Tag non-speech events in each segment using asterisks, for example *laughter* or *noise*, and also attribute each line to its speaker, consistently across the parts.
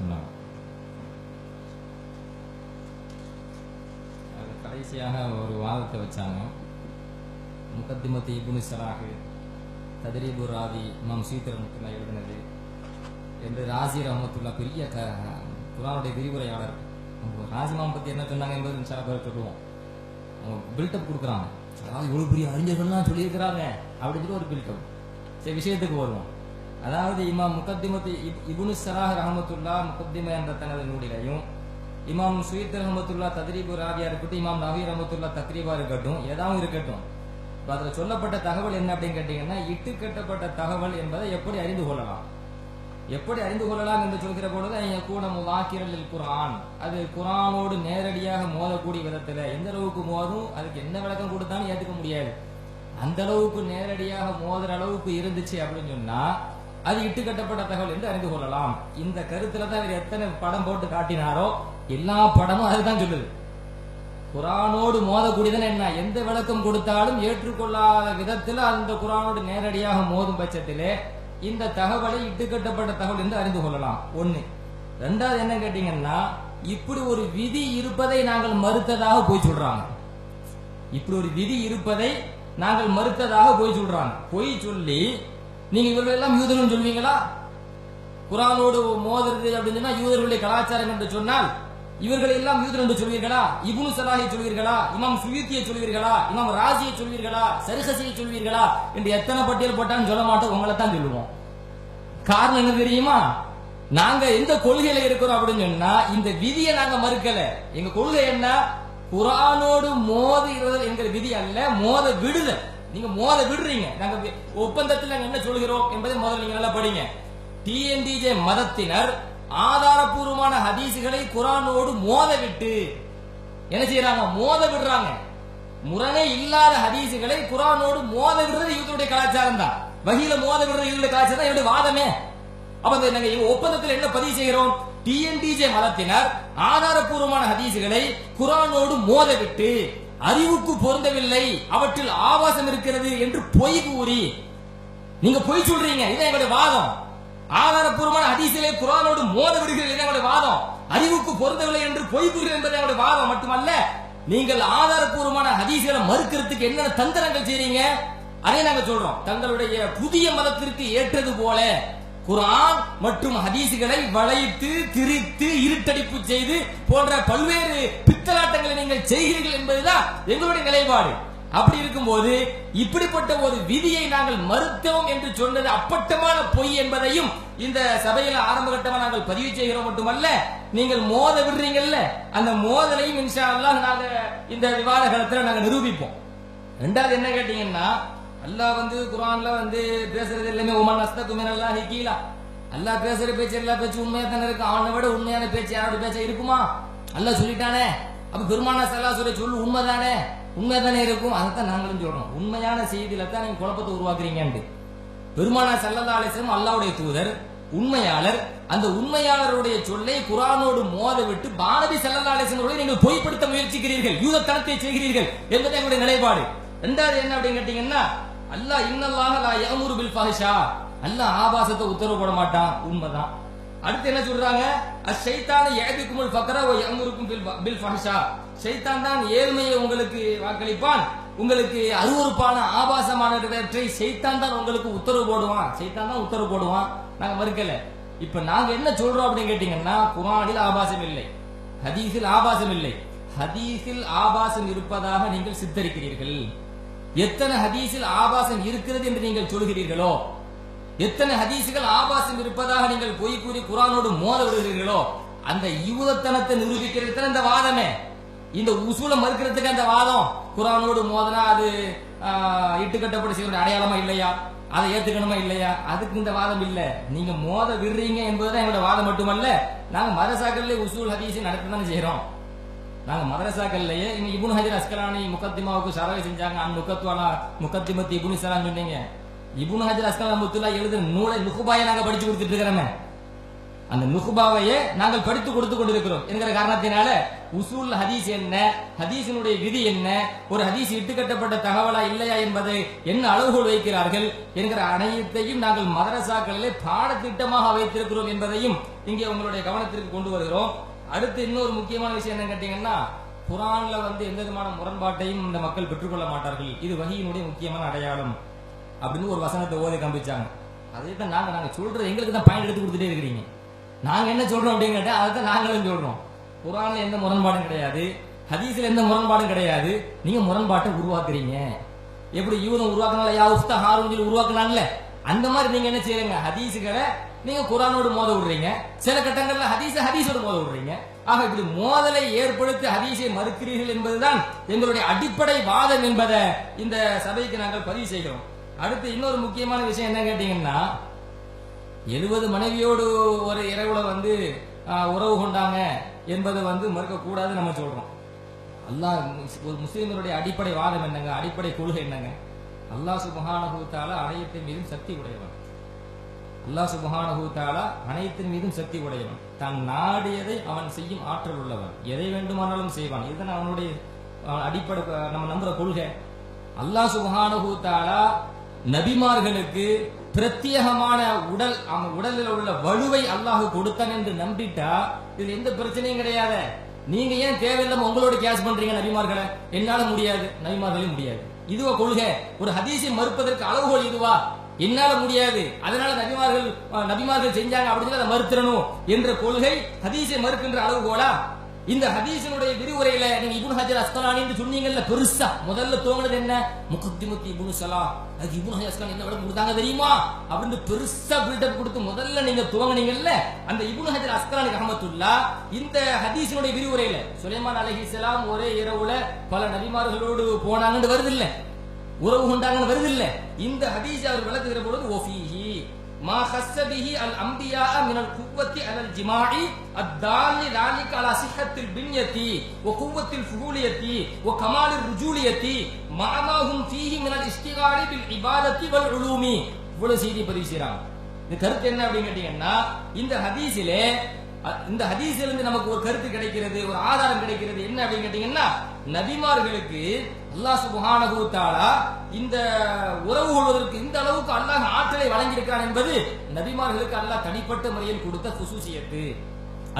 Speaker 1: சொன்னாங்க அது கடைசியாக ஒரு வாதத்தை வச்சாங்க. முகத்திமத்தி இபுனு சலாஹு ததிரீபு ராதி இமாம் சீத்தரமுத்துல்லா எழுதினது. என்று ராசி ரஹமத்துல்லா பெரிய க குரானுடைய விரிவுரையாளர் அவங்க ராஜிமாம் பத்தி என்ன சொன்னாங்க என்பது சில பேர் சொல்லுவோம். அவங்க பில்டப் கொடுக்குறாங்க. அதாவது இவ்வளவு பெரிய அறிஞர்கள்லாம் சொல்லியிருக்கிறாங்க அப்படின்னு சொல்லி ஒரு பில்டப் சரி விஷயத்துக்கு வருவோம். அதாவது இமாம் முகத்திமத்து இபுனு சலாஹ் ரஹமத்துல்லா முகத்திம என்ற தனது நூலிலையும் இமாம் சுயத் ரஹமத்துல்லா தத்ரீபு ராவியா இருக்கட்டும் இமாம் நவீர் ரஹமத்துல்லா தக்ரீபா இருக்கட்டும் ஏதாவது இருக்கட்டும். இப்போ அதுல சொல்லப்பட்ட தகவல் என்ன அப்படின்னு கேட்டீங்கன்னா இட்டு கட்டப்பட்ட தகவல் என்பதை எப்படி அறிந்து கொள்ளலாம்? எப்படி அறிந்து கொள்ளலாம் என்று சொல்கிற பொழுது கூட முவாக்கிரல் குரான் அது குரானோடு நேரடியாக மோதக்கூடிய விதத்துல எந்த அளவுக்கு மோதும் அதுக்கு என்ன விளக்கம் கொடுத்தாலும் ஏத்துக்க முடியாது. அந்த அளவுக்கு நேரடியாக மோதுற அளவுக்கு இருந்துச்சு அப்படின்னு சொன்னா அது இட்டு கட்டப்பட்ட தகவல் என்று அறிந்து கொள்ளலாம். இந்த கருத்துல தான் இவர் எத்தனை படம் போட்டு காட்டினாரோ எல்லா படமும் அதுதான் சொல்லுது. குரானோடு மோதக்கூடியதுன்னு என்ன? எந்த விளக்கம் கொடுத்தாலும் ஏற்றுக்கொள்ளாத விதத்தில் அந்த குரானோடு நேரடியாக மோதும் பட்சத்திலே இந்த தகவலை இட்டுக்கட்டப்பட்ட தகவல் என்று அறிந்து கொள்ளலாம். ஒண்ணு. ரெண்டாவது என்ன கேட்டீங்கன்னா இப்படி ஒரு விதி இருப்பதை நாங்கள் மறுத்ததாக போய் சொல்றாங்க. இப்படி ஒரு விதி இருப்பதை நாங்கள் மறுத்ததாக போய் சொல்றாங்க. பொய் சொல்லி நீங்க இவர்கள் எல்லாம் யூதர்கள் சொல்வீங்களா? குரானோடு மோதுறது அப்படின்னு சொன்னா யூதர்களுடைய கலாச்சாரம் என்று சொன்னால் இவர்களை எல்லாம் யூதர் என்று சொல்வீர்களா? இபுனு சலாஹை சொல்வீர்களா? இமாம் சுயூத்தியை சொல்வீர்களா? இமாம் ராஜியை சொல்வீர்களா? சரிஹசியை சொல்வீர்களா? என்று எத்தனை பட்டியல் போட்டான்னு சொல்ல மாட்டோம் உங்களை தான் சொல்லுவோம். காரணம் என்ன தெரியுமா? நாங்க எந்த கொள்கையில இருக்கிறோம் அப்படின்னு சொன்னா இந்த விதியை நாங்க மறுக்கல. எங்க கொள்கை என்ன? குரானோடு மோதுகிறது என்கிற விதி அல்ல மோத விடுதல். நீங்க மோத விடுறீங்க. நாங்க ஒப்பந்தத்தில் நாங்க என்ன சொல்கிறோம் என்பதை முதல்ல நீங்க நல்லா படிங்க. டிஎன்டிஜே மதத்தினர் ஆதாரபூர்வமான ஹதீசுகளை குரானோடு மோத விட்டு என்ன செய்யறாங்க மோத விடுறாங்க. முரணே இல்லாத ஹதீசுகளை குரானோடு மோத விடுறது யூதருடைய கலாச்சாரம் தான். வகையில மோத விடுறது யூதருடைய கலாச்சாரம் தான். என்னுடைய வாதமே. அப்ப இந்த நாங்க ஒப்பந்தத்தில் என்ன பதிவு செய்கிறோம்? டிஎன்டிஜே மதத்தினர் ஆதாரபூர்வமான ஹதீசுகளை குரானோடு மோத விட்டு அறிவுக்கு பொருந்தவில்லை. அவற்றில் ஆபாசம் இருக்கிறது என்று பொய் கூறி. நீங்க பொய் சொல்றீங்க இதான் எங்களுடைய வாதம். ஆதாரப்பூர்வமான அதிசயிலே குரானோடு மோத விடுகிறது எங்களுடைய வாதம். அறிவுக்கு பொருந்தவில்லை என்று பொய் கூறுகிறது என்பது எங்களுடைய வாதம் மட்டுமல்ல நீங்கள் ஆதாரப்பூர்வமான ஹதீஸ்களை மறுக்கிறதுக்கு என்னென்ன தந்திரங்கள் செய்றீங்க? அதை நாங்க சொல்றோம். தங்களுடைய புதிய மதத்திற்கு ஏற்றது போல குரான் மற்றும் ஹதீசுகளை வளைத்து திரித்து இருட்டடிப்பு செய்து போன்ற பல்வேறு பித்தலாட்டங்களை நீங்கள் செய்கிறீர்கள் என்பதுதான் எங்களுடைய நிலைப்பாடு. அப்படி இருக்கும்போது இப்படிப்பட்ட ஒரு விதியை நாங்கள் மறுத்தோம் என்று சொன்னது அப்பட்டமான பொய் என்பதையும் இந்த சபையில ஆரம்ப கட்டமா நாங்கள் பதிவு செய்கிறோம் மட்டுமல்ல நீங்கள் மோத விடுறீங்கல்ல அந்த மோதலையும் இன்ஷா அல்லாஹ் நாங்க இந்த விவாத காலத்துல நாங்க நிரூபிப்போம். ரெண்டாவது என்ன கேட்டீங்கன்னா அல்லாஹ் வந்து குரான்ல வந்து பேசுறது எல்லாமே உமன் அஸ்தகு மினல்லாஹ் ஹிகீலா அல்லாஹ் பேசுற பேச்சு எல்லா பேச்சு உண்மையா தானே இருக்கு? அவனை விட உண்மையான பேச்சு யாரோட பேச்ச இருக்குமா? அல்லாஹ் சொல்லிட்டானே. அப்ப பெருமானா சல்லா சொல்ல சொல்லு உண்மைதானே உண்மைதானே இருக்கும். அதைத்தான் நாங்களும் சொல்றோம். உண்மையான செய்தியில தான் நீங்க குழப்பத்தை உருவாக்குறீங்கன்ட்டு. பெருமானா சல்லல்லா அலிஸ்லம் அல்லாவுடைய தூதர் உண்மையாளர். அந்த உண்மையாளருடைய சொல்லை குரானோடு மோத விட்டு பாரதி சல்லல்லா அலிஸ்லம் நீங்கள் பொய்ப்படுத்த முயற்சிக்கிறீர்கள். யூதத்தனத்தை செய்கிறீர்கள் என்பது எங்களுடைய நிலைப்பாடு. ரெண்டாவது என்ன அப்படின்னு கேட்டீங்கன்னா அல்லாஹ் இன்னல்லாஹ லா யஅமுரு பில் ஃபஹிஷா. அல்லாஹ் ஆபாசத்தை உத்தரவு போட மாட்டான். உண்மைதான். அடுத்து என்ன சொல்றாங்க? அஷைத்தான ஏபிக்குமுல் ஃபக்ரா வ யஅமுருக்கும் பில் பில் ஃபஹிஷா. ஷைத்தான் தான் ஏழ்மையை உங்களுக்கு வாக்களிப்பான். உங்களுக்கு அருவருப்பான ஆபாசமானவற்றை ஷைத்தான் தான் உங்களுக்கு உத்தரவு போடுவான். செய்தான் தான் உத்தரவு போடுவான். நாங்க மறுக்கல. இப்ப நாங்க என்ன சொல்றோம் அப்படின்னு கேட்டீங்கன்னா குரானில் ஆபாசம் இல்லை. ஹதீஸில் ஆபாசம் இல்லை. ஹதீஸில் ஆபாசம் இருப்பதாக நீங்கள் சித்தரிக்கிறீர்கள். எத்தனை ஹதீஸில் ஆபாசம் இருக்கிறது என்று நீங்கள் சொல்கிறீர்களோ எத்தனை ஹதீசுகள் ஆபாசம் இருப்பதாக நீங்கள் பொய் கூறி குரானோடு மோத விடுகிறீர்களோ அந்த யூதத்தனத்தை நிரூபிக்கிறது இந்த வாதமே. இந்த உசூலை மறுக்கிறதுக்கு அந்த வாதம். குரானோடு மோதனா அது இட்டுக்கட்டப்பட இட்டுக்கட்டப்பட்ட செய்ய அடையாளமா இல்லையா? அதை ஏத்துக்கணுமா இல்லையா? அதுக்கு இந்த வாதம் இல்ல. நீங்க மோத விடுறீங்க என்பதுதான் எங்களோட வாதம் மட்டுமல்ல நாங்க மதசாக்கள்ல உசூல் ஹதீஸ் நடத்த தானே செய்யறோம் நாங்க மதரசாக்கள்லயே இங்க இப்னு ஹஜர் அஸ்கலானி முகத்திமாவுக்கு சரவை செஞ்சாங்க. அந்த முகத்வாலா முகத்திமத்தி இப்னு சொன்னீங்க. இபுன் ஹஜர் அஸ்கலான் முத்துலா எழுதுற நூலை நுகுபாயை நாங்க படிச்சு கொடுத்துட்டு இருக்கிறோமே. அந்த நுகுபாவையே நாங்கள் படித்து கொடுத்து கொண்டிருக்கிறோம். என்கிற காரணத்தினால உசூல் ஹதீஸ் என்ன? ஹதீஸினுடைய விதி என்ன? ஒரு ஹதீஸ் இட்டுக்கட்டப்பட்ட தகவலா இல்லையா என்பதை என்ன அளவுகோல் வைக்கிறார்கள் என்கிற அனைத்தையும் நாங்கள் மதரசாக்களிலே பாடத்திட்டமாக வைத்திருக்கிறோம் என்பதையும் இங்கே உங்களுடைய கவனத்திற்கு கொண்டு வருகிறோம். அடுத்து இன்னொரு முக்கியமான விஷயம் என்னன்னு கேட்டீங்கன்னா குரான்ல வந்து எந்த விதமான முரண்பாட்டையும் இந்த மக்கள் பெற்றுக்கொள்ள மாட்டார்கள். இது வகையினுடைய முக்கியமான அடையாளம் அப்படின்னு ஒரு வசனத்தை ஓதி காமிச்சாங்க அதே தான் நாங்க நாங்க சொல்றது எங்களுக்கு தான் பயன் எடுத்து கொடுத்துட்டே இருக்கிறீங்க. நாங்க என்ன சொல்றோம் அப்படின்னு கேட்டா அதை தான் நாங்களும் சொல்றோம். குரான்ல எந்த முரண்பாடும் கிடையாது. ஹதீஸ்ல எந்த முரண்பாடும் கிடையாது. நீங்க முரண்பாட்டை உருவாக்குறீங்க. எப்படி யூதம் உருவாக்குனால யா உஸ்தா ஹாரூன் சொல்லி உருவாக்குனாங்கல்ல அந்த மாதிரி நீங்க என்ன செய்யறீங்க ஹதீஸுகளை நீங்க குரானோடு மோத விடுறீங்க. சில கட்டங்கள்ல ஹதீஸ ஹதீஸோடு மோத விடுறீங்க. ஆக இப்படி மோதலை ஏற்படுத்தி ஹதீஸை மறுக்கிறீர்கள் என்பதுதான் எங்களுடைய அடிப்படை வாதம் என்பதை இந்த சபைக்கு நாங்கள் பதிவு செய்கிறோம். அடுத்து இன்னொரு முக்கியமான விஷயம் என்ன கேட்டீங்கன்னா எழுபது மனைவியோடு ஒரு இரவுல வந்து உறவு கொண்டாங்க என்பதை வந்து மறுக்க கூடாது நம்ம சொல்றோம். அல்லாஹ் ஒரு முஸ்லீம்களுடைய அடிப்படை வாதம் என்னங்க? அடிப்படை கொள்கை என்னங்க? அல்லாஹ் சுபஹானஹு தஆலா அனைத்தின் மீதும் சக்தி உடையவன். அல்லாஹ் சுபஹானஹு அனைத்தின் மீதும் சக்தி உடையவன். தான் நாடியதை அவன் செய்யும் ஆற்றல் உள்ளவன். எதை வேண்டுமானாலும் செய்வான். இதுதான் அவனுடைய அடிப்படை நம்ம நம்புற கொள்கை. அல்லாஹ் சுபஹானஹு நபிமார்களுக்கு பிரத்யேகமான உடல் அவன் உடலில் உள்ள வலுவை அல்லாஹ் கொடுத்தான் என்று நம்பிட்டா இதுல எந்த பிரச்சனையும் கிடையாது. நீங்க ஏன் தேவையில்லாம உங்களோட கேஸ் பண்றீங்க நபிமார்களை? என்னால முடியாது. நபிமார்களே முடியாது. இதுவா கொள்கை. ஒரு ஹதீஸை மறுப்பதற்கு அளவுகோல் இதுவா? என்னால முடியாது. அதனால நபிமார்கள் நபிமார்கள் செஞ்சாங்க அப்படின்னு அதை மறுத்திரணும் என்ற கொள்கை ஹதீஸை மறுக்கின்ற அளவுகோலா இந்த ஹதீசனுடைய விரிவுரையில நீங்க இபுன் ஹஜர் அஸ்கலானி சொன்னீங்கல்ல பெருசா. முதல்ல தோணுது என்ன? முகத்திமுத்தி இப்னு சலா அதுக்கு இபுன் ஹஜர் அஸ்கலானி என்ன விளக்கம் கொடுத்தாங்க தெரியுமா? அப்படின்னு பெருசா பில்டப் கொடுத்து முதல்ல நீங்க துவங்குனீங்கல்ல அந்த இபுன் ஹஜர் அஸ்கலானி ரஹமத்துல்லா இந்த ஹதீசனுடைய விரிவுரையில சுலைமான் அலைஹிஸ்ஸலாம் ஒரே இரவுல பல நபிமார்களோடு போனாங்கன்னு வருது இல்ல உறவு கொண்டாங்கன்னு வருதில்ல. இந்த ஹதீஸ் அவர் விளக்குகிற பொழுது ஒஃபீஹி மா ஹஸ்ஸபிஹி அல் அம்பியா மினல் குவ்வத்தி அலல் ஜிமாஇ அத்தாலி லாலிக் அலா சிஹத்தில் பின்யத்தி ஒ குவ்வத்தில் ஃபுகூலியத்தி ஒ கமாலில் ருஜூலியத்தி மாமாகும் ஃபீஹி மினல் இஸ்திகாலி பில் இபாதத்தி வல் உலூமி. இவ்வளவு செய்தி பதிவு செய்யறாங்க இந்த கருத்து என்ன அப்படின்னு கேட்டீங்கன்னா இந்த ஹதீஸிலே இந்த ஹதீஸிலிருந்து நமக்கு ஒரு கருத்து கிடைக்கிறது ஒரு ஆதாரம் கிடைக்கிறது என்ன அப்படின்னு கேட்டீங்கன்னா நபிமார்களுக்கு அல்லாஹ் சுப்ஹானஹு தஆலா இந்த உறவு கொள்வதற்கு இந்த அளவுக்கு அல்லாஹ் ஆற்றலை வழங்கியிருக்கிறான் என்பது நபிமார்களுக்கு அல்லாஹ் தனிப்பட்ட முறையில் கொடுத்த குசூசியத்து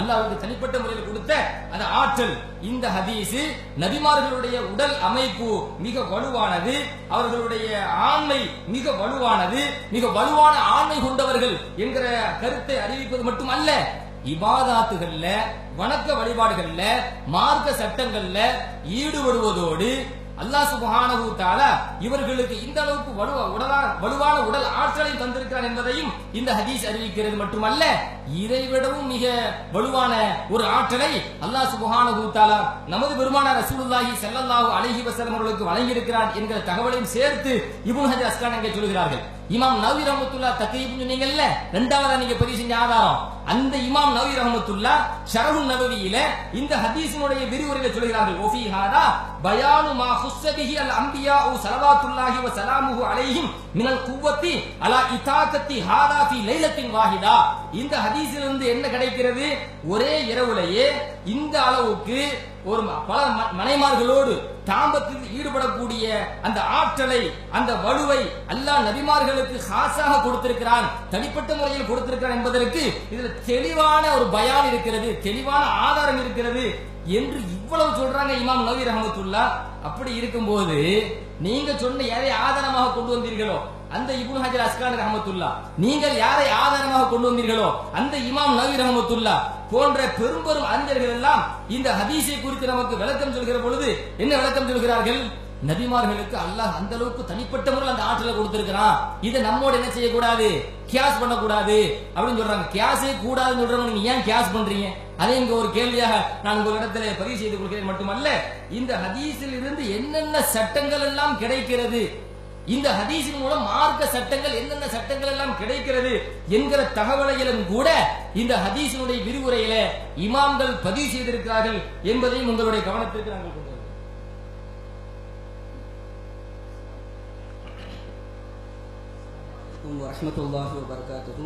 Speaker 1: அல்லாஹ்வுக்கு தனிப்பட்ட முறையில் கொடுத்த அந்த ஆற்றல். இந்த ஹதீஸ் நபிமார்களுடைய உடல் அமைப்பு மிக வலுவானது. அவர்களுடைய ஆண்மை மிக வலுவானது. மிக வலுவான ஆண்மை கொண்டவர்கள் என்கிற கருத்தை அறிவிப்பது மட்டுமல்ல இபாதாத்துகள்ல வணக்க வழிபாடுகள்ல மார்க்க சட்டங்கள்ல ஈடுபடுவதோடு அல்லாஹ் சுப்ஹானஹு தஆலா இவர்களுக்கு இந்த அளவுக்கு வலுவா உடலா வலுவான உடல் ஆற்றலை தந்திருக்கிறார் என்பதையும் இந்த ஹதீஸ் அறிவிக்கிறது மட்டுமல்ல இதைவிடவும் மிக வலுவான ஒரு ஆற்றலை அல்லாஹ் சுப்ஹானஹு தஆலா நமது பெருமான ரசூலுல்லாஹி செல்லல்லாஹு அலைஹி வசலம் அவர்களுக்கு வழங்கியிருக்கிறார் என்கிற தகவலையும் சேர்த்து இபுன் ஹஜர் அஸ்கலானி அங்கே சொல்கிறார்கள். இமாம் நவி ரஹமத்துல்லா தக்ரீப் சொன்னீங்கல்ல? ரெண்டாவது நீங்க பதிவு செஞ்ச ஆதாரம். அந்த இமாம் நவி ரஹமத்துல்லா ஷரஹுன் நபவியில இந்த ஹதீஸினுடைய விரிவுரையில சொல்கிறார்கள். ஒஃபி ஹாதா பயானு மா ஹுஸ்ஸபிஹி அல் அம்பியா உ சலவாத்துல்லாஹி வ சலாமுஹு அலைஹிம் மினல் குவ்வத்தி அலா இதாகத்தி ஹாதா ஃபி லைலத்தின் வாஹிதா. இந்த ஹதீஸிலிருந்து என்ன கிடைக்கிறது? ஒரே இரவுலயே இந்த அளவுக்கு ஒரு பல ம- மனைமார்களோடு தாம்பத்தில் ஈடுபடக்கூடிய அந்த ஆற்றலை அந்த வலுவை அல்லாஹ் நபிமார்களுக்கு ஹாசாக கொடுத்திருக்கிறான் தனிப்பட்ட முறையில் கொடுத்திருக்கிறான் என்பதற்கு இதுல தெளிவான ஒரு பயான் இருக்கிறது தெளிவான ஆதாரம் இருக்கிறது என்று இவ்வளவு சொல்றாங்க இமாம் நவீர் ரஹமத்துல்லா. அப்படி இருக்கும்போது நீங்க சொன்ன எதை ஆதாரமாக கொண்டு வந்தீர்களோ? அந்த இப்னு ஹஜர் அஸ்கான் ரஹமத்துல்லா நீங்கள் யாரை ஆதாரமாக கொண்டு வந்தீர்களோ அந்த இமாம் நவி ரஹமத்துல்லா போன்ற பெரும்பெரும் அறிஞர்கள் எல்லாம் இந்த ஹதீஸை குறித்து நமக்கு விளக்கம் சொல்கிற பொழுது என்ன விளக்கம் சொல்கிறார்கள்? நபிமார்களுக்கு அல்லாஹ் அந்த அளவுக்கு தனிப்பட்ட முறையில் அந்த ஆற்றலை கொடுத்திருக்கிறான். இதை நம்மோட என்ன செய்யக்கூடாது? கியாஸ் பண்ணக்கூடாது. அப்படின்னு சொல்றாங்க. கியாஸே கூடாதுன்னு சொல்றவங்க நீங்க ஏன் கியாஸ் பண்றீங்க? அதே இங்க ஒரு கேள்வியாக நான் ஒரு இடத்துல பதிவு செய்து கொள்கிறேன் மட்டுமல்ல இந்த ஹதீஸில் இருந்து என்னென்ன சட்டங்கள் எல்லாம் கிடைக்கிறது? இந்த ஹதீஸின் மூலம் மார்க்க சட்டங்கள் என்னென்ன சட்டங்கள் எல்லாம் கிடைக்கிறது என்கிற தகவலையிலும் கூட இந்த ஹதீஸினுடைய விரிவுரையில இமாம்கள் பதிவு செய்திருக்கிறார்கள் என்பதையும் உங்களுடைய கவனத்திற்கு நாங்கள் கொண்டு வருகிறோம்.
Speaker 2: عليكم ورحمة الله وبركاته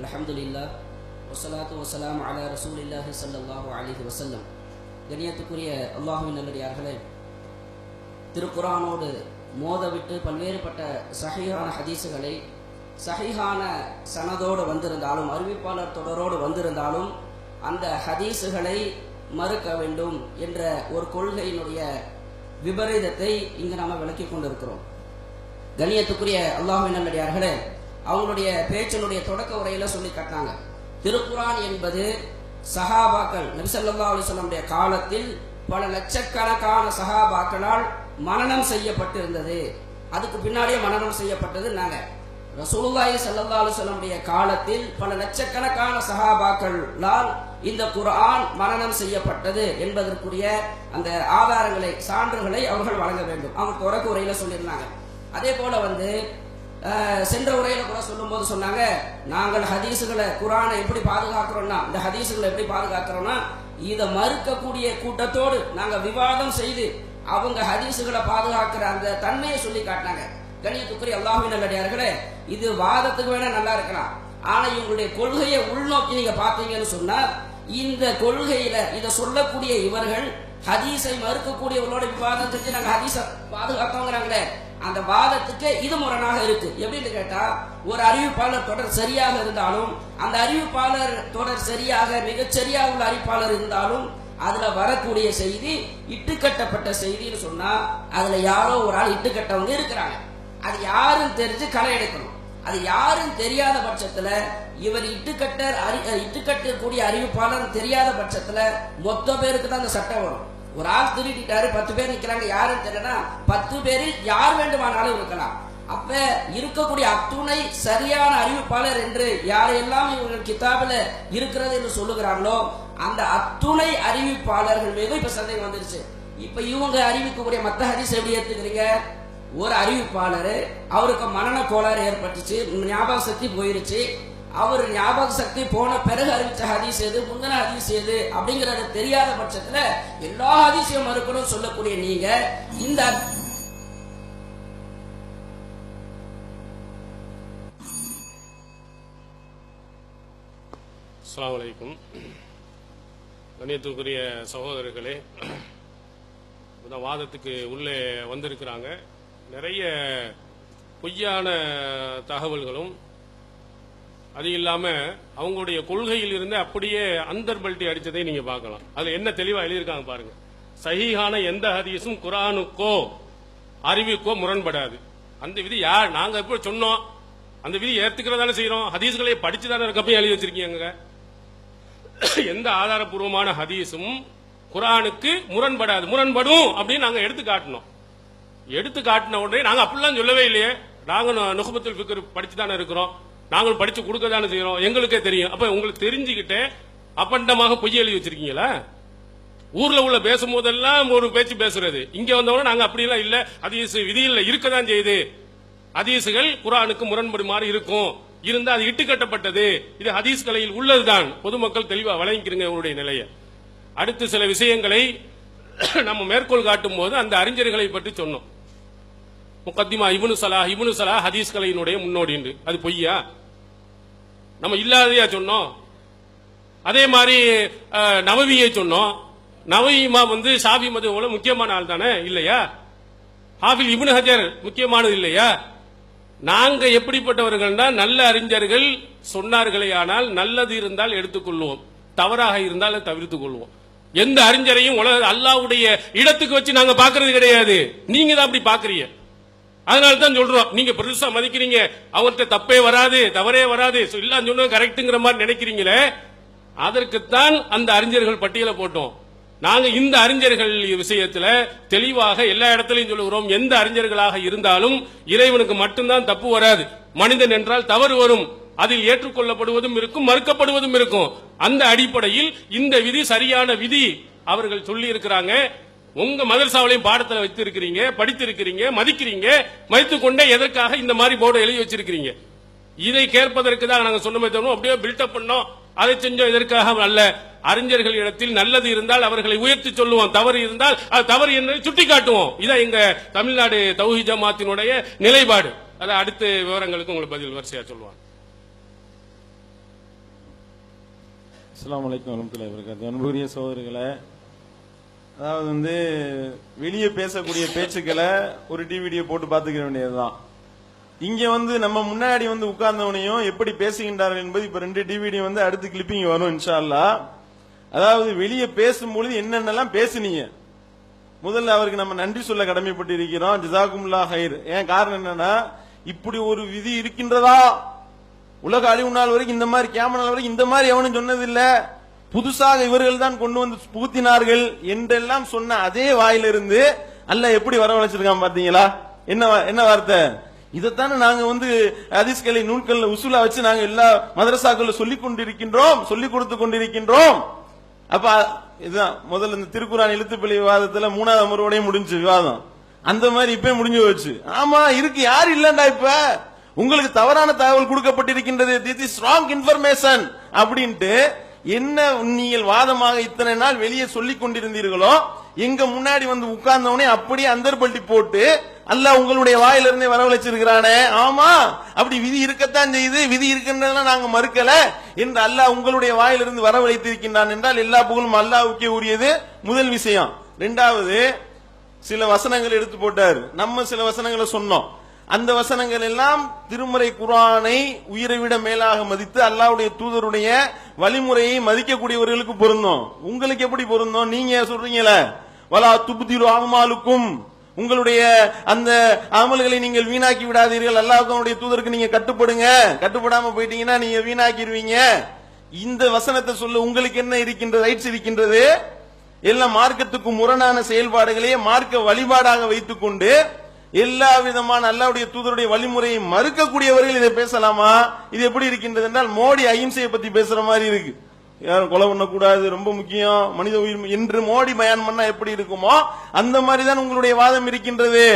Speaker 2: الحمد لله வசலாத்து வசலாம் அலா ரசூலில்லாஹி ஸல்லல்லாஹு அலைஹி வஸல்லம் கண்ணியத்துக்குரிய அல்லாஹுவின் நல்லடியார்களே திருக்குரானோடு மோதவிட்டு பல்வேறுபட்ட சஹீஹான ஹதீஸுகளை சஹீஹான சனதோடு வந்திருந்தாலும் அறிவிப்பாளர் தொடரோடு வந்திருந்தாலும் அந்த ஹதீஸுகளை மறுக்க வேண்டும் என்ற ஒரு கொள்கையினுடைய விபரீதத்தை இங்கு நாம விளக்கி கொண்டிருக்கிறோம். கண்ணியத்துக்குரிய அல்லாஹுவின் நல்லடியார்களே அவங்களுடைய பேச்சினுடைய தொடக்க உரையில சொல்லி காட்டினாங்க. திருக்குரான் என்பது சஹாபாக்கள் நபிசல்லா ஸல்லல்லாஹு காலத்தில் பல லட்சக்கணக்கான சஹாபாக்களால் மனனம் செய்யப்பட்டிருந்தது. அதுக்கு பின்னாடியே மனனம் செய்யப்பட்டது நாங்க ரசூலுல்லாஹி ஸல்லல்லாஹு அலைஹி காலத்தில் பல லட்சக்கணக்கான சஹாபாக்களால் இந்த குர்ஆன் மனனம் செய்யப்பட்டது என்பதற்குரிய அந்த ஆதாரங்களை சான்றுகளை அவர்கள் வழங்க வேண்டும். அவங்க தொடக்க உரையில சொல்லியிருந்தாங்க. அதே போல வந்து சென்ற உரையில கூட சொல்லும்போது சொன்னாங்க நாங்கள் ஹதீஸுகளை குரானை எப்படி பாதுகாக்கிறோம்னா இந்த ஹதீஸுகளை எப்படி பாதுகாக்கிறோம்னா இதை மறுக்கக்கூடிய கூட்டத்தோடு நாங்கள் விவாதம் செய்து அவங்க ஹதீஸுகளை பாதுகாக்கிற அந்த தன்மையை சொல்லி காட்டினாங்க. கணியத்துக்குரிய அல்லாஹின் நல்லடியார்களே இது வாதத்துக்கு வேணா நல்லா இருக்கலாம். ஆனா இவங்களுடைய கொள்கையை உள்நோக்கி நீங்க பாத்தீங்கன்னு சொன்னா இந்த கொள்கையில இதை சொல்லக்கூடிய இவர்கள் ஹதீஸை மறுக்கக்கூடியவர்களோட விவாதம் செஞ்சு நாங்க ஹதீச பாதுகாத்தோங்கிறாங்களே அந்த வாதத்துக்கு இது முரணாக இருக்கு. எப்படின்னு கேட்டா ஒரு அறிவிப்பாளர் தொடர் சரியாக இருந்தாலும் அந்த அறிவிப்பாளர் தொடர் சரியாக மிகச்சரியாக உள்ள அறிவிப்பாளர் இருந்தாலும் அதுல வரக்கூடிய செய்தி இட்டுக்கட்டப்பட்ட செய்தின்னு சொன்னா அதுல யாரோ ஒரு ஆள் இட்டுக்கட்டவங்க இருக்கிறாங்க. அது யாரும் தெரிஞ்சு களை எடுக்கணும். அது யாரும் தெரியாத பட்சத்துல இவர் இட்டுக்கட்ட அறி இட்டு இட்டுக்கட்டக்கூடிய அறிவிப்பாளர் தெரியாத பட்சத்துல மொத்த பேருக்கு தான் அந்த சட்டம் வரும். ஒரு ஆள் திருடிட்டாரு பத்து பேர் நிக்கிறாங்க யாரும் தெரியலன்னா பத்து பேரில் யார் வேண்டுமானாலும் இருக்கலாம். அப்ப இருக்கக்கூடிய அத்துணை சரியான அறிவிப்பாளர் என்று யாரையெல்லாம் இவர்கள் கிதாபில் இருக்கிறது என்று சொல்லுகிறார்களோ அந்த அத்துணை அறிவிப்பாளர்கள் மீது இப்ப சந்தேகம் வந்துருச்சு. இப்ப இவங்க அறிவிக்கக்கூடிய மத்த ஹதீஸ் எப்படி ஏத்துக்கிறீங்க? ஒரு அறிவிப்பாளர் அவருக்கு மரண கோளாறு ஏற்பட்டுச்சு ஞாபக சக்தி போயிருச்சு. அவர் ஞாபக சக்தி போன பிறகு அறிவிச்ச ஹதீஸ் எது? முந்தின ஹதீஸ் எது? அப்படிங்கறது தெரியாத பட்சத்துல எல்லா ஹதீஸையும் மறுக்கணும் சொல்லக்கூடிய நீங்க இந்த
Speaker 3: அஸ்லாம் வலைக்கும் கண்ணியத்துக்குரிய சகோதரர்களே இந்த வாதத்துக்கு உள்ளே வந்திருக்கிறாங்க. நிறைய பொய்யான தகவல்களும் அது இல்லாம அவங்களுடைய கொள்கையில் இருந்து அப்படியே அந்தர்பல்ட்டி அடிச்சதை நீங்க பார்க்கலாம். அதில் என்ன தெளிவா எழுதியிருக்காங்க பாருங்க. சகிகான எந்த ஹதீஸும் குரானுக்கோ அறிவுக்கோ முரண்படாது. அந்த விதி யார் நாங்க எப்போ சொன்னோம் அந்த விதி ஏத்துக்கிறதான செய்யறோம் ஹதீஸ்களை படிச்சு தானே இருக்கப்பயும் எழுதி வச்சிருக்கீங்க எந்த ஆதாரபூர்வமான ஹதீஸும் குரானுக்கு முரண்படாது. முரண்படும் அப்படின்னு நாங்க எடுத்து காட்டினோம் எடுத்து காட்டின உடனே நாங்க அப்படிலாம் சொல்லவே இல்லையே. நாங்க நு- பிக்கர் ஃபிக்ர் படிச்சு தானே இருக்கிறோம். நாங்களும் படிச்சு கொடுக்க தானே செய்யறோம் எங்களுக்கே தெரியும். அப்ப உங்களுக்கு தெரிஞ்சுக்கிட்டே அப்பண்டமாக பொய் எழுதி வச்சிருக்கீங்களா? ஊர்ல உள்ள பேசும் போதெல்லாம் ஒரு பேச்சு பேசுறது. இங்க வந்தவங்க நாங்க அப்படியெல்லாம் இல்ல. அது விதியில இருக்கதான் செய்யுது. ஹதீஸுகள் குரானுக்கு முரண்படுமாறு இருக்கும். இருந்தா அது இட்டுக்கட்டப்பட்டது இது ஹதீஸ் கலையில் உள்ளதுதான். பொதுமக்கள் தெளிவா வழங்கிக்கிறங்க உங்களுடைய நிலையை. அடுத்து சில விஷயங்களை *coughs* நம்ம மேற்கோள் காட்டும் போது அந்த அறிஞர்களை பற்றி சொன்னோம். முகத்திமா இபுனு சலா இபுனு சலா ஹதீஸ் கலையினுடைய முன்னோடி அது பொய்யா? நம்ம இல்லாதையா சொன்னோம்? அதே மாதிரி நவவியை சொன்னோம். நவவி வந்து ஷாஃபி மதுவோட முக்கியமான ஆள் தானே? இல்லையா? ஹாஃபில் இபுன் ஹஜர் முக்கியமானது இல்லையா? நாங்க எப்படிப்பட்டவர்கள்னா நல்ல அறிஞர்கள் சொன்னார்களே ஆனால் நல்லது இருந்தால் எடுத்துக்கொள்வோம். தவறாக இருந்தால் தவிர்த்துக் கொள்வோம். எந்த அறிஞரையும் உலக அல்லாவுடைய இடத்துக்கு வச்சு நாங்க பாக்குறது கிடையாது. நீங்க தான் அப்படி பாக்குறீங்க அதனால தான் சொல்றோம். நீங்க பெருசா மதிக்கிறீங்க. அவர்கிட்ட தப்பே வராது தவறே வராது. so எல்லாம் மாதிரி நினைக்கிறீங்களே அதற்குத்தான் அந்த அறிஞர்கள் பட்டியலை போட்டோம். நாங்க இந்த அறிஞர்கள் விஷயத்துல தெளிவாக எல்லா இடத்திலையும் சொல்லுகிறோம். எந்த அறிஞர்களாக இருந்தாலும் இறைவனுக்கு மட்டும்தான் தப்பு வராது. மனிதன் என்றால் தவறு வரும். அதில் ஏற்றுக்கொள்ளப்படுவதும் இருக்கும் மறுக்கப்படுவதும் இருக்கும். அந்த அடிப்படையில் இந்த விதி சரியான விதி. அவர்கள் சொல்லி இருக்கிறாங்க உங்க மதரசாவிலையும் பாடத்தில் வைத்திருக்கிறீங்க படித்திருக்கிறீங்க மதிக்கிறீங்க மதித்துக் கொண்டே எதற்காக இந்த மாதிரி போர்டு எழுதி வச்சிருக்கிறீங்க? இதை கேட்பதற்கு தான் நாங்க சொன்னமே தவிர அப்படியே பில்டப் பண்ணோம். அதை செஞ்சோம் இதற்காக அல்ல? அறிஞர்கள் இடத்தில் நல்லது இருந்தால் அவர்களை உயர்த்தி சொல்லுவோம். தவறு இருந்தால் அது தவறு என்பதை சுட்டிக்காட்டுவோம். இதான் எங்க தமிழ்நாடு தௌஹி ஜமாத்தினுடைய நிலைப்பாடு. அதை அடுத்த விவரங்களுக்கு உங்களுக்கு பதில் வரிசையா சொல்லுவாங்க.
Speaker 4: அஸ்லாம் வலைக்கம் வரமத்துல்லாஹி வரகாத்து அன்புரிய சோதரிகளை அதாவது வந்து வெளியே பேசக்கூடிய பேச்சுக்களை ஒரு டிவிடியை போட்டு பார்த்துக்க வேண்டியதுதான். இங்க வந்து நம்ம முன்னாடி வந்து உட்கார்ந்தவனையும் எப்படி பேசுகின்றார்கள் என்பது இப்ப ரெண்டு டிவிடி வந்து அடுத்து கிளிப்பிங் வரும் இன்ஷால்லா அதாவது வெளியே பேசும்பொழுது என்னென்னலாம் பேசுனீங்க? முதல்ல அவருக்கு நம்ம நன்றி சொல்ல கடமைப்பட்டு இருக்கிறோம் ஜிசாகும்லா ஹைர். ஏன் காரணம் என்னன்னா இப்படி ஒரு விதி இருக்கின்றதா? உலக அழிவு நாள் வரைக்கும் இந்த மாதிரி கேம நாள் வரைக்கும் இந்த மாதிரி எவனும் சொன்னதில்ல. புதுசாக இவர்கள் தான் கொண்டு வந்து புகுத்தினார்கள் என்றெல்லாம் சொன்ன அதே வாயிலிருந்து அல்ல எப்படி வரவழைச்சிருக்கான் பாத்தீங்களா? என்ன என்ன வார்த்தை? இதைத்தானே நாங்க வந்து ஹதீஸ்களை நூல்கள்ல உசூலா வச்சு நாங்க எல்லா மதரசாக்கள் சொல்லிக் கொண்டிருக்கின்றோம் சொல்லிக் கொடுத்து கொண்டிருக்கின்றோம். அப்ப இதுதான் முதல்ல இந்த திருக்குறான் எழுத்துப்பிள்ளை விவாதத்துல மூணாவது அமர்வோடய முடிஞ்சு விவாதம். அந்த மாதிரி இப்ப முடிஞ்சு போச்சு. ஆமா இருக்கு யார் இல்லண்டா இப்ப? உங்களுக்கு தவறான தகவல் கொடுக்கப்பட்டிருக்கின்றது. திஸ் இஸ் ஸ்ட்ராங் இன்ஃபர்மேஷன் அப்படின்ட்டு என்ன நீங்கள் வாதமாக இத்தனை நாள் வெளியே சொல்லிக் கொண்டிருந்தீர்களோ எங்க முன்னாடி வந்து உட்கார்ந்தவனே அப்படியே அந்தர்பல்ட்டி போட்டு அல்லாஹ் உங்களுடைய வாயிலிருந்தே வரவழைச்சிருக்கிறானே. ஆமா அப்படி விதி இருக்கத்தான் செய்யுது. விதி இருக்கின்றதெல்லாம் நாங்க மறுக்கல என்று அல்லாஹ் உங்களுடைய வாயிலிருந்து வரவழைத்திருக்கின்றான் என்றால் எல்லா புகழும் அல்லாவுக்கே உரியது. முதல் விஷயம். ரெண்டாவது சில வசனங்கள் எடுத்து போட்டார். நம்ம சில வசனங்களை சொன்னோம். அந்த வசனங்கள் எல்லாம் திருமறை குரானை உயிரை விட மேலாக மதித்து அல்லாவுடைய தூதருடைய வழிமுறையை மதிக்கக்கூடியவர்களுக்கு பொருந்தும். உங்களுக்கு எப்படி பொருந்தும்? நீங்க சொல்றீங்களே? வலா துப்திரு ஆமாலுக்கும் உங்களுடைய அந்த அமல்களை நீங்கள் வீணாக்கி விடாதீர்கள். அல்லாஹ்வுடைய தூதருக்கு நீங்க கட்டுப்படுங்க. கட்டுப்படாம போயிட்டீங்கன்னா நீங்க வீணாக்கிடுவீங்க இந்த வசனத்தை சொல்ல. உங்களுக்கு என்ன இருக்கின்றது? ரைட்ஸ் இருக்கின்றது. எல்லாம் மார்க்கத்துக்கு முரணான செயல்பாடுகளையே மார்க்க வழிபாடாக வைத்துக் கொண்டு எல்லா விதமான அல்லாவுடைய தூதருடைய வழிமுறையை மறுக்கக்கூடியவர்கள் இதை பேசலாமா? இது எப்படி இருக்கின்றது என்றால் மோடி அகிம்சையை பத்தி பேசுற மாதிரி இருக்கு. யாரும் கொலை பண்ணக்கூடாது ரொம்ப முக்கியம் மனித உயிர் என்று மோடி பயான் பண்ணா எப்படி இருக்குமோ அந்த மாதிரி தான் உங்களுடைய வாதம் இருக்கின்றது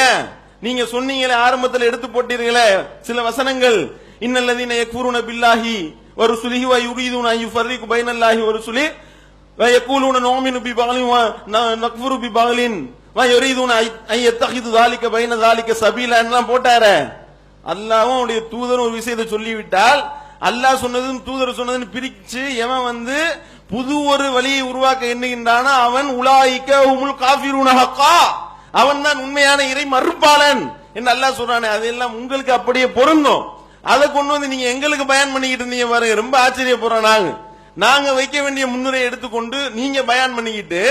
Speaker 4: ஏன் நீங்க சொன்னீங்களே ஆரம்பத்தில் எடுத்து போட்டீர்களே சில வசனங்கள் இன்னல்லதீன யக்ஃபுருன பில்லாஹி ஒரு சுலிஹி வ யுரீதுன யுஃபர்ரிகு பைனல்லாஹி ஒரு சுலி ويقولون نؤمن ببعض ونكفر ببعض ويريدون ان يتخذوا ذلك بين ذلك سبيلا எல்லாம் போட்டாரே அல்லாஹ்வும் அவருடைய தூதரும் ஒரு விஷயத்தை சொல்லிவிட்டால் அல்லாஹ் சொன்னதும் தூதர் சொன்னதுன்னு பிரிச்சு எவன் வந்து புது ஒரு வழியை உருவாக்க எண்ணுகின்றானோ அவன் உலாய்க்க உமுல் காஃபிரூனஹக்கா அவன் தான் உண்மையான இறை மறுப்பாளன் என்று அல்லாஹ் சொல்றானே அதெல்லாம் உங்களுக்கு அப்படியே பொருந்தும். அதை கொண்டு வந்து நீங்க எங்களுக்கு பயன் பண்ணிக்கிட்டு இருந்தீங்க பாருங்க ரொம்ப ஆச்சரியப்படுறோம் நாங்க. நாங்க வைக்க வேண்டிய முன்னுரை எடுத்துக்கொண்டு நீங்க பயன் பண்ணிக்கிட்டு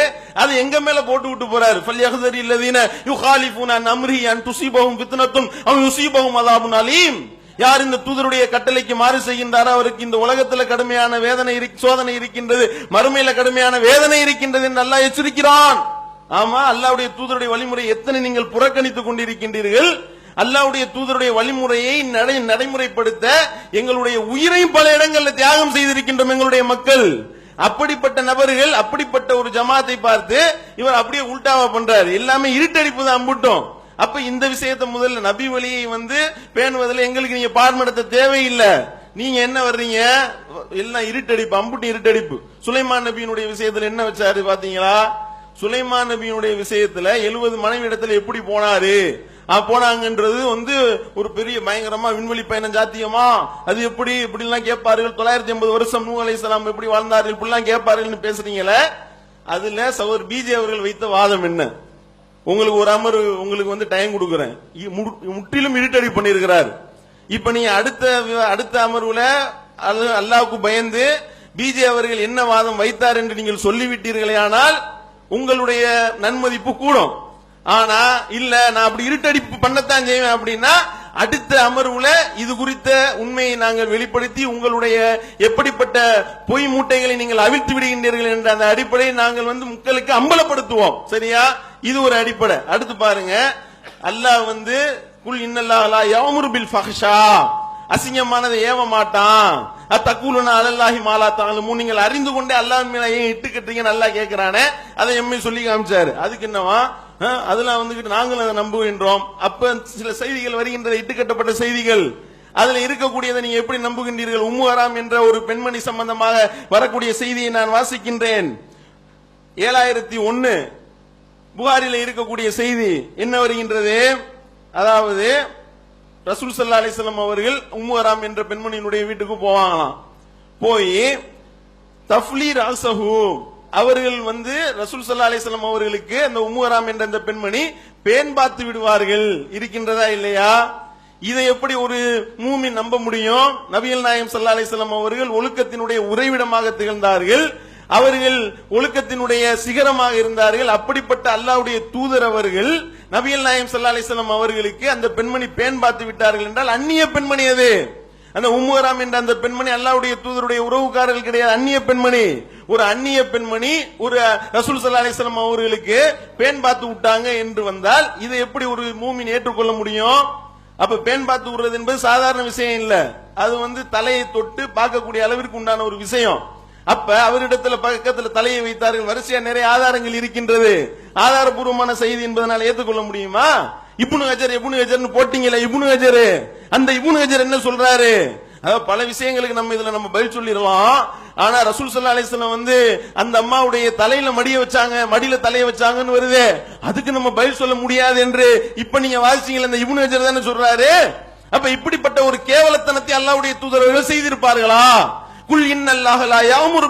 Speaker 4: அது எங்க மேல போட்டு விட்டு போறாரு. பல்யகதரி இல்லதீன யுஹாலிஃபுனா நம்ரி அன் துசிபவும் பித்னத்தும் அவன் யுசிபவும் அதாபுன் அலீம். யார் இந்த தூதருடைய கட்டளைக்கு மாறு செய்கின்றாரோ அவருக்கு இந்த உலகத்துல கடுமையான வேதனை சோதனை இருக்கின்றது. மறுமையில கடுமையான வேதனை இருக்கின்றது என்று நல்லா எச்சரிக்கிறான். ஆமா அல்லாவுடைய தூதருடைய வழிமுறை எத்தனை நீங்கள் புறக்கணித்துக் கொண்டிருக்கின்றீர்கள்? அல்லாவுடைய தூதருடைய வழிமுறையை நடை- நடைமுறைப்படுத்த எங்களுடைய உயிரையும் பல இடங்களில் தியாகம் செய்திருக்கின்றோம் எங்களுடைய மக்கள். அப்படிப்பட்ட நபர்கள் அப்படிப்பட்ட ஒரு ஜமாத்தை பார்த்து இவர் அப்படியே உல்டாவா பண்றாரு. எல்லாமே இருட்டடிப்பு தான் அம்புட்டோம். அப்ப இந்த விஷயத்தை முதல்ல நபி வழியை வந்து பேணுவதில் எங்களுக்கு நீங்க பார்மடத்த தேவையில்லை. நீங்க என்ன வர்றீங்க? எல்லாம் இருட்டடிப்பு அம்புட்டி இருட்டடிப்பு. சுலைமான் நபியினுடைய விஷயத்துல என்ன வச்சாரு பாத்தீங்களா? சுலைமான் நபியினுடைய விஷயத்துல எழுபது மனைவி இடத்துல எப்படி போனாரு? போனாங்கன்றது வந்து ஒரு பெரிய பயங்கரமா விண்வெளி பயணம் சாத்தியமா? அது எப்படி? இப்படி எல்லாம் கேட்பார்கள். தொள்ளாயிரத்தி ஐம்பது வருஷம் நூ அலைஹிஸ்ஸலாம் எப்படி வாழ்ந்தார்கள்? இப்படி எல்லாம் கேட்பார்கள்னு பேசுறீங்களே? அதுல சவர் பிஜே அவர்கள் வைத்த வாதம் என்ன? உங்களுக்கு ஒரு அமர் உங்களுக்கு வந்து டைம் கொடுக்குறேன். இ- மு- முற்றிலும் இருட்டடி பண்ணியிருக்கிறார். இப்ப நீங்க அடுத்த அடுத்த அமர்வுல அது அல்லாவுக்கு பயந்து பிஜே அவர்கள் என்ன வாதம் வைத்தார் என்று நீங்கள் சொல்லிவிட்டீர்களே ஆனால் உங்களுடைய நன்மதிப்பு கூடும். ஆனா இல்ல நான் அப்படி இருட்டடிப்பு பண்ணத்தான் செய்வேன் அப்படின்னா அடுத்த அமர்வுல இது குறித்த உண்மையை நாங்கள் வெளிப்படுத்தி உங்களுடைய எப்படிப்பட்ட பொய் மூட்டைகளை நீங்கள் அவிழ்த்து விடுகின்றீர்கள் என்ற அந்த அடிப்படையை நாங்கள் வந்து மக்களுக்கு அம்பலப்படுத்துவோம். சரியா? இது ஒரு அடிப்படை. அடுத்து பாருங்க. அல்லாஹ் வந்து குல் இன்னல்லாஹலா யஅமுரு பில் ஃபஹஷா. அசிங்கமானதை ஏவ மாட்டான். அத்தக்கூலுனா அலல்லாஹி மாலா தாலுமு நீங்கள் அறிந்து கொண்டே அல்லாஹ் மேல ஏன் இட்டு கட்டுறீங்க நல்லா கேட்கிறானே அதை எம்மை சொல்லி காமிச்சாரு. அதுக்கு என்னவா? அதெல்லாம் வந்துகிட்டு நாங்களும் அதை நம்புகின்றோம். அப்ப சில செய்திகள் வருகின்றது இட்டுக்கட்டப்பட்ட செய்திகள். அதுல இருக்கக்கூடியதை நீங்க எப்படி நம்புகின்றீர்கள்? உம்மு ஹராம் என்ற ஒரு பெண்மணி சம்பந்தமாக வரக்கூடிய செய்தியை நான் வாசிக்கின்றேன். ஏழாயிரத்தி ஒன்னு புகாரில் இருக்கக்கூடிய செய்தி என்ன வருகின்றது? அதாவது ரசூல் சல்லா அலிஸ்லாம் அவர்கள் உம்முகராம் என்ற பெண்மணியினுடைய வீட்டுக்கு போவாங்களாம். போய் தஃப்லி ராசஹு அவர்கள் வந்து ரசூல் சல்லா அலிஸ்லாம் அவர்களுக்கு அந்த உம்முராம் என்ற அந்த பெண்மணி பேன் பார்த்து விடுவார்கள். இருக்கின்றதா இல்லையா? இதை எப்படி ஒரு மூமி நம்ப முடியும்? நபியல் நாயம் சல்லா அலிஸ்லாம் அவர்கள் ஒழுக்கத்தினுடைய உறைவிடமாக திகழ்ந்தார்கள். அவர்கள் ஒழுக்கத்தினுடைய சிகரமாக இருந்தார்கள். அப்படிப்பட்ட அல்லாவுடைய தூதர் அவர்கள் நபியல் நாயம் சல்லா அலிஸ்லாம் அவர்களுக்கு அந்த பெண்மணி பேன் பார்த்து விட்டார்கள் என்றால் அந்நிய பெண்மணி அது. அந்த உம்முகராம் என்ற அந்த பெண்மணி அல்லாவுடைய தூதருடைய உறவுக்காரர்கள் கிடையாது. அந்நிய பெண்மணி. ஒரு அந்நிய பெண்மணி ஒரு ரசூல் சல்லா அலிஸ்லாம் அவர்களுக்கு பேன் பார்த்து விட்டாங்க என்று வந்தால் இதை எப்படி ஒரு மூமின் ஏற்றுக்கொள்ள முடியும்? அப்ப பேன் பார்த்து விடுறது என்பது சாதாரண விஷயம் இல்ல. அது வந்து தலையை தொட்டு பார்க்கக்கூடிய அளவிற்கு உண்டான ஒரு விஷயம். அப்ப அவரிடத்துல பக்கத்துல தலையை வைத்தார்கள். வரிசையா நிறைய ஆதாரங்கள் இருக்கின்றது. ஆதாரபூர்வமான செய்தி என்பதனால் ஏற்றுக்கொள்ள முடியுமா? இப்னு ஹஜர் இப்னு ஹஜர்னு போட்டீங்களா இப்னு ஹஜர்? அந்த இப்னு ஹஜர் என்ன சொல்றாரு? அதாவது பல விஷயங்களுக்கு நம்ம இதுல நம்ம பதில் சொல்லிடலாம். ஆனா ரசூல் சல்லா அலிஸ்லாம் வந்து அந்த அம்மாவுடைய தலையில மடிய வச்சாங்க மடியில தலைய வச்சாங்கன்னு வருது. அதுக்கு நம்ம பதில் சொல்ல முடியாது என்று இப்ப நீங்க வாசிச்சீங்களா இந்த இப்னு ஹஜர் தானே சொல்றாரு? அப்ப இப்படிப்பட்ட ஒரு கேவலத்தனத்தை அல்லாவுடைய தூதரவர்கள் செய்திருப்பார்களா? குல் இன்னல்லாஹ லா யாமுரு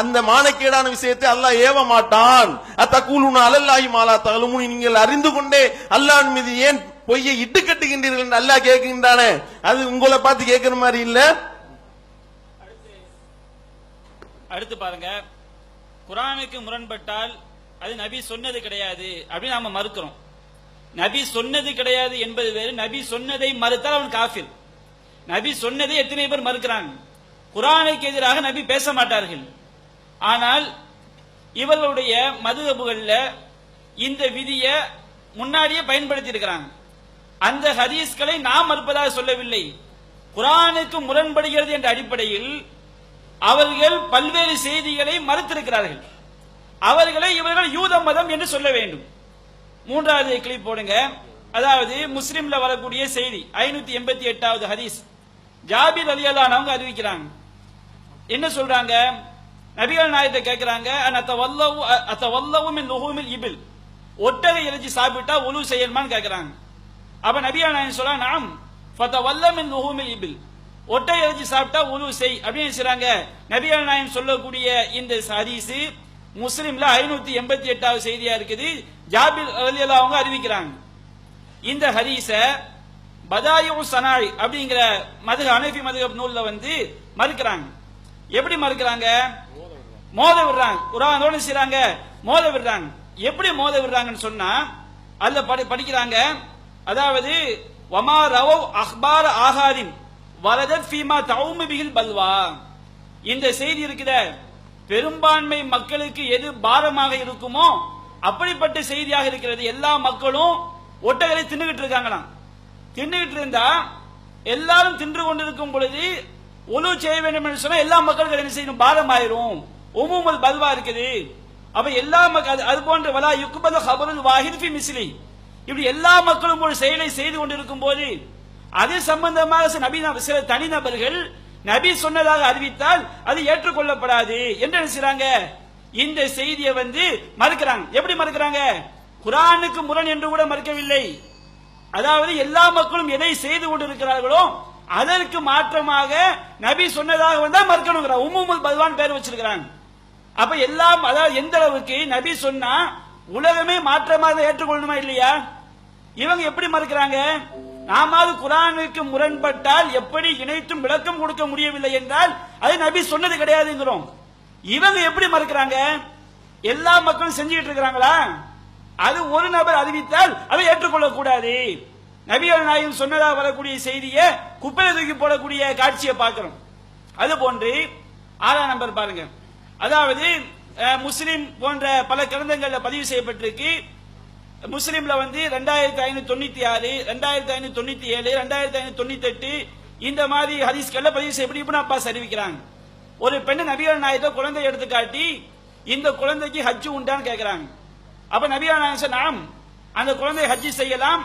Speaker 4: அந்த மானக்கேடான விஷயத்தை அல்லாஹ் ஏவ மாட்டான். அத்தகூலுன அலல்லாஹி மாலா தகலுமுன் நீங்கள் அறிந்து கொண்டே அல்லாஹ் மீது ஏன் பொய்யை இட்டு கட்டுகின்றீர்கள் என்று அல்லாஹ் கேட்கின்றானே? அது உங்களை பார்த்து கேட்கிற மாதிரி இல்ல?
Speaker 5: அடுத்து பாருங்க. குரானுக்கு முரண்பட்டால் அது நபி சொன்னது கிடையாது அப்படின்னு நாம மறுக்கிறோம். நபி சொன்னது கிடையாது என்பது வேறு நபி சொன்னதை மறுத்தால் அவன் காஃபில் நபி சொன்னதை எத்தனை பேர் மறுக்கிறாங்க? குரானுக்கு எதிராக நபி பேச மாட்டார்கள். ஆனால் இவர்களுடைய மதுகபுகள்ல இந்த விதியை முன்னாடியே பயன்படுத்தி இருக்கிறாங்க அந்த ஹதீஸ்களை நாம் மறுப்பதாக சொல்லவில்லை. குரானுக்கு முரண்படுகிறது என்ற அடிப்படையில் அவர்கள் பல்வேறு செய்திகளை மறுத்திருக்கிறார்கள். அவர்களை இவர்கள் யூத மதம் என்று சொல்ல வேண்டும். மூன்றாவது கிளிப் போடுங்க. அதாவது முஸ்லிம்ல வரக்கூடிய செய்தி ஐநூத்தி எண்பத்தி எட்டாவது ஹதீஸ். ஜாபிர் அலி அவங்க அறிவிக்கிறாங்க. என்ன சொல்றாங்க? நபிகள் நாயத்தை கேட்கிறாங்க அத்த வல்லவும் அத்த வல்லவும் இபில். ஒட்டகை இறைச்சி சாப்பிட்டா ஒழு செய்யணுமான்னு கேட்கிறாங்க அப்ப நபிகள் நாயன் சொல்றா நாம் ஃபத்த வல்லமின் இபில். ஒட்டை இறைச்சி சாப்பிட்டா ஒலு செய் அப்படின்னு செய்றாங்க நபிகள் நாயன் சொல்லக்கூடிய இந்த ஹரிசு முஸ்லிம்ல ஐநூத்தி எண்பத்தி எட்டாவது செய்தியா இருக்குது. ஜாபிர் அலி அவங்க அறிவிக்கிறாங்க. இந்த ஹரிசை பதாயு சனாய் அப்படிங்கிற மதுக அனஃபி மதுக நூல்ல வந்து மறுக்கிறாங்க. எப்படி மறுக்கிறாங்க? மோத விடுறாங்க. குரானோட செய்றாங்க. மோத விடுறாங்க. எப்படி மோத விடுறாங்கன்னு சொன்னா அதுல படி படிக்கிறாங்க. அதாவது வமா ரவவ் அஹ்பார் ஆகாதின் வரதர் ஃபீமா தௌமி பிகில் பல்வா. இந்த செய்தி இருக்கிற பெரும்பான்மை மக்களுக்கு எது பாரமாக இருக்குமோ அப்படிப்பட்ட செய்தியாக இருக்கிறது. எல்லா மக்களும் ஒட்டகரை தின்னுகிட்டு இருக்காங்களாம். தின்னுகிட்டு இருந்தா எல்லாரும் தின்று கொண்டிருக்கும் பொழுது ஒழு செய்ய வேண்டும் என்று சொன்னா எல்லா மக்களுக்கு என்ன செய்யணும் பாதம் ஆயிரும் உமுமல் பல்வா இருக்குது. அப்ப எல்லா மக்கள் அது போன்ற வலா யுக்பத ஹபருல் வாஹித் மிஸ்லி. இப்படி எல்லா மக்களும் ஒரு செயலை செய்து கொண்டிருக்கும் போது அது சம்பந்தமாக சில நபி சில தனிநபர்கள் நபி சொன்னதாக அறிவித்தால் அது ஏற்றுக்கொள்ளப்படாது. என்று நினைச்சாங்க இந்த செய்தியை வந்து மறுக்கிறாங்க. எப்படி மறுக்கிறாங்க? குரானுக்கு முரண் என்று கூட மறுக்கவில்லை. அதாவது எல்லா மக்களும் எதை செய்து கொண்டிருக்கிறார்களோ அதற்கு மாற்றமாக நபி சொன்னதாக வந்தா மறுக்கணுங்கிற உம்முல் பல்வான் பேர் வச்சிருக்கிறாங்க. அப்ப எல்லாம் அதாவது எந்த அளவுக்கு நபி சொன்னா உலகமே மாற்றமாக ஏற்றுக்கொள்ளணுமா இல்லையா? இவங்க எப்படி மறுக்கிறாங்க? நாமாவது குரானுக்கு முரண்பட்டால் எப்படி இணைத்தும் விளக்கம் கொடுக்க முடியவில்லை என்றால் அது நபி சொன்னது கிடையாதுங்கிறோம். இவங்க எப்படி மறுக்கிறாங்க? எல்லா மக்களும் செஞ்சுக்கிட்டு இருக்கிறாங்களா? அது ஒரு நபர் அறிவித்தால் அதை ஏற்றுக்கொள்ளக்கூடாது. நபிகள் நாயகம் சொன்னதாக வரக்கூடிய செய்தியை குப்பையில தூக்கி போடக்கூடிய காட்சியை பார்க்கிறோம். அது போன்று ஆறாம் நம்பர் பாருங்க. அதாவது முஸ்லிம் போன்ற பல கிரந்தங்கள்ல பதிவு செய்யப்பட்டிருக்கு. முஸ்லிம்ல வந்து ரெண்டாயிரத்தி ஐநூத்தி தொண்ணூத்தி ஆறு ரெண்டாயிரத்தி ஐநூத்தி தொண்ணூத்தி ஏழு ரெண்டாயிரத்தி ஐநூத்தி தொண்ணூத்தி எட்டு இந்த மாதிரி ஹதீஸ்கள்ல பதிவு செய்யப்படி இப்னு அப்பாஸ் அறிவிக்கிறாங்க. ஒரு பெண் நபிகள் நாயத்தை குழந்தை எடுத்து காட்டி இந்த குழந்தைக்கு ஹஜ்ஜு உண்டான்னு கேக்குறாங்க. அப்ப நபிகள் நாயகம் அந்த குழந்தை ஹஜ்ஜி செய்யலாம்